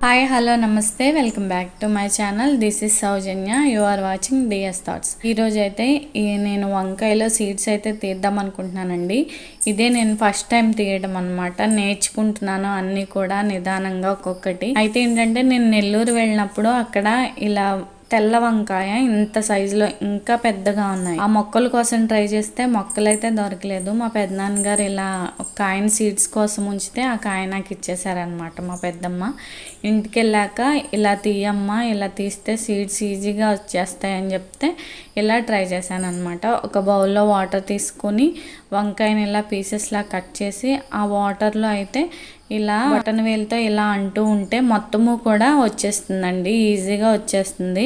Hi hello namaste welcome back to my channel this is Soujanya you are watching DS thoughts ఈరోజు అయితే ఈ- నేను వంకాయలో seeds అయితే తీద్దాం అనుకుంటున్నానండి. ఇదే నేను ఫస్ట్ టైం తీయడం అనమాట నేర్చుకుంటున్నాను అన్నీ కూడా నిదానంగా ఒక్కొక్కటి. అయితే ఏంటంటే నేను నెల్లూరు వెళ్ళినప్పుడు అక్కడ ఇలా తెల్ల వంకాయ ఇంత సైజులో ఇంకా పెద్దగా ఉన్నాయి. ఆ మొక్కల కోసం ట్రై చేస్తే మొక్కలు అయితే దొరకలేదు. మా పెద్దనాన్నగారు ఇలా ఒక కాయన్ సీడ్స్ కోసం ఉంచితే ఆ కాయ నాకు ఇచ్చేసారనమాట మా పెద్దమ్మ. ఇంటికి వెళ్ళాక ఇలా తీయమ్మ ఇలా తీస్తే సీడ్స్ ఈజీగా వచ్చేస్తాయని చెప్తే ఇలా ట్రై చేశాను అనమాట ఒక బౌల్లో వాటర్ తీసుకొని వంకాయని ఇలా పీసెస్లా కట్ చేసి ఆ వాటర్లో అయితే ఇలా బటన్ వేలుతో ఇలా అంటూ ఉంటే మొత్తము కూడా వచ్చేస్తుందండి. ఈజీగా వచ్చేస్తుంది.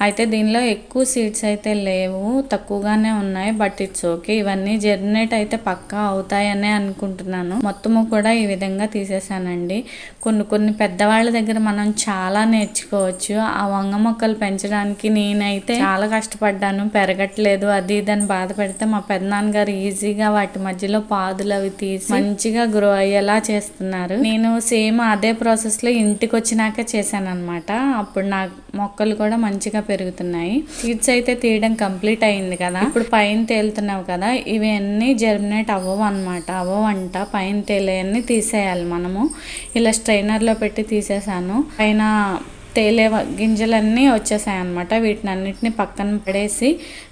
అయితే దీనిలో ఎక్కువ సీడ్స్ అయితే లేవు. తక్కువగానే ఉన్నాయి బట్ ఇట్స్ ఓకే. ఇవన్నీ జర్నేట్ అయితే పక్కా అవుతాయనే అనుకుంటున్నాను. మొత్తము కూడా ఈ విధంగా తీసేసానండి. కొన్ని కొన్ని పెద్దవాళ్ళ దగ్గర మనం చాలా నేర్చుకోవచ్చు. ఆ వంగ మొక్కలు పెంచడానికి నేనైతే చాలా కష్టపడ్డాను. పెరగట్లేదు అది ఇది అని బాధపడితే మా పెద్దనాన్నగారు ఈజీగా వాటి మధ్యలో పాదులు అవి తీసి మంచిగా గ్రో అయ్యేలా చేస్తున్నారు. నేను సేమ్ అదే ప్రాసెస్లో ఇంటికి వచ్చినాక చేశాను అనమాట అప్పుడు నా మొక్కలు కూడా మంచిగా పెరుగుతున్నాయి. సీడ్స్ అయితే తీయడం కంప్లీట్ అయింది కదా. ఇప్పుడు పైన తేలుతున్నావు కదా. ఇవన్నీ జర్మినేట్ అవ్వవు అనమాట అవ్వవు పైన తేలేయన్నీ తీసేయాలి మనము. ఇలా స్ట్రైనర్లో పెట్టి తీసేసాను. పైన తేలే గింజలన్నీ వచ్చేసాయి అనమాట వీటిని అన్నిటిని పక్కన పడేసి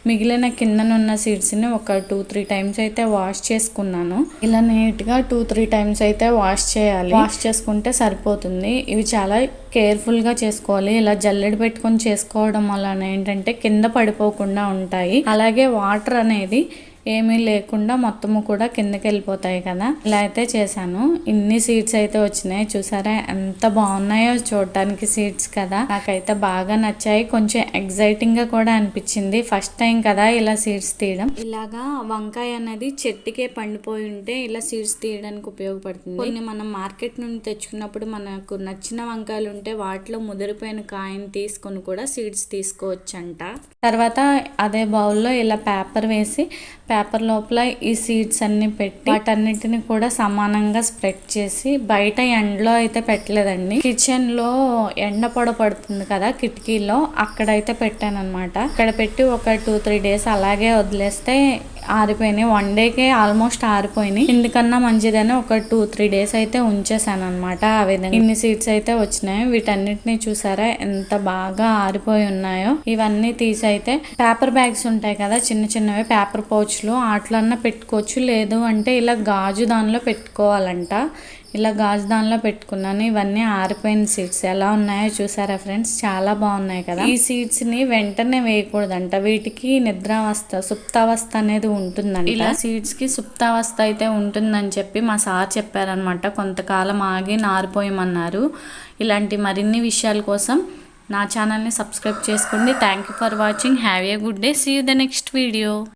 మిగిలిన కిందనున్న సీడ్స్ని ఒక టూ త్రీ టైమ్స్ అయితే వాష్ చేసుకున్నాను. ఇలా నీట్గా టూ త్రీ టైమ్స్ అయితే వాష్ చేయాలి. వాష్ చేసుకుంటే సరిపోతుంది. ఇవి చాలా కేర్ఫుల్గా చేసుకోవాలి. ఇలా జల్లెడ పెట్టుకొని చేసుకోవడం వలన ఏంటంటే కింద పడిపోకుండా ఉంటాయి. అలాగే వాటర్ అనేది ఏమీ లేకుండా మొత్తము కూడా కిందకి వెళ్ళిపోతాయి కదా. ఇలా అయితే చేశాను. ఇన్ని సీడ్స్ అయితే వచ్చినాయి. చూసారా? ఎంత బాగున్నాయో చూడటానికి సీడ్స్ కదా. నాకైతే బాగా నచ్చాయి. కొంచెం ఎగ్జైటింగ్గా కూడా అనిపించింది. ఫస్ట్ టైం కదా ఇలా సీడ్స్ తీయడం. ఇలాగా వంకాయ అనేది చెట్టుకే పండిపోయి ఉంటే ఇలా సీడ్స్ తీయడానికి ఉపయోగపడుతుంది. కొన్ని మనం మార్కెట్ నుండి తెచ్చుకున్నప్పుడు మనకు నచ్చిన వంకాయలు ఉంటే వాటిలో ముదిరిపోయిన కాయని తీసుకొని కూడా సీడ్స్ తీసుకోవచ్చు తర్వాత అదే బౌల్లో ఇలా పేపర్ వేసి పేపర్ లోపల ఈ సీడ్స్ అన్ని పెట్టి వాటన్నిటిని కూడా సమానంగా స్ప్రెడ్ చేసి బయట ఎండలో అయితే పెట్టలేదండి. కిచెన్లో ఎండ పొడ పడుతుంది కదా కిటికీలో అక్కడైతే పెట్టాను అనమాట అక్కడ పెట్టి ఒక టూ త్రీ డేస్ అలాగే వదిలేస్తే ఆరిపోయినాయి. వన్ డేకే ఆల్మోస్ట్ ఆరిపోయినాయి. ఇందుకన్నా మంచిదని ఒక టూ త్రీ డేస్ అయితే ఉంచేసాను అనమాట ఆ విధంగా. ఇన్ని సీడ్స్ అయితే వచ్చినాయి. వీటన్నిటిని చూసారా? ఎంత బాగా ఆరిపోయి ఉన్నాయో. ఇవన్నీ తీసి అయితే పేపర్ బ్యాగ్స్ ఉంటాయి కదా చిన్న చిన్నవి పేపర్ పౌచ్లు అట్లన్నా పెట్టుకోవచ్చు. లేదు అంటే ఇలా గాజు దానిలో పెట్టుకోవాలంట. ఇలా గాజు దానిలో పెట్టుకున్నాను. ఇవన్నీ ఆరిపోయిన సీడ్స్ ఎలా ఉన్నాయో చూసారా ఫ్రెండ్స్? చాలా బాగున్నాయి కదా. ఈ సీడ్స్ని వెంటనే వేయకూడదంట. వీటికి నిద్రావస్థ సుప్తావస్థ అనేది ఉంటుందండి ఇలా సీడ్స్కి సుప్తావస్థ అయితే ఉంటుందని చెప్పి మా సార్ చెప్పారనమాట కొంతకాలం ఆగి నారిపోయమన్నారు. ఇలాంటి మరిన్ని విషయాల కోసం నా ఛానల్ని సబ్స్క్రైబ్ చేసుకోండి. Thank you for watching have a good day see you the next video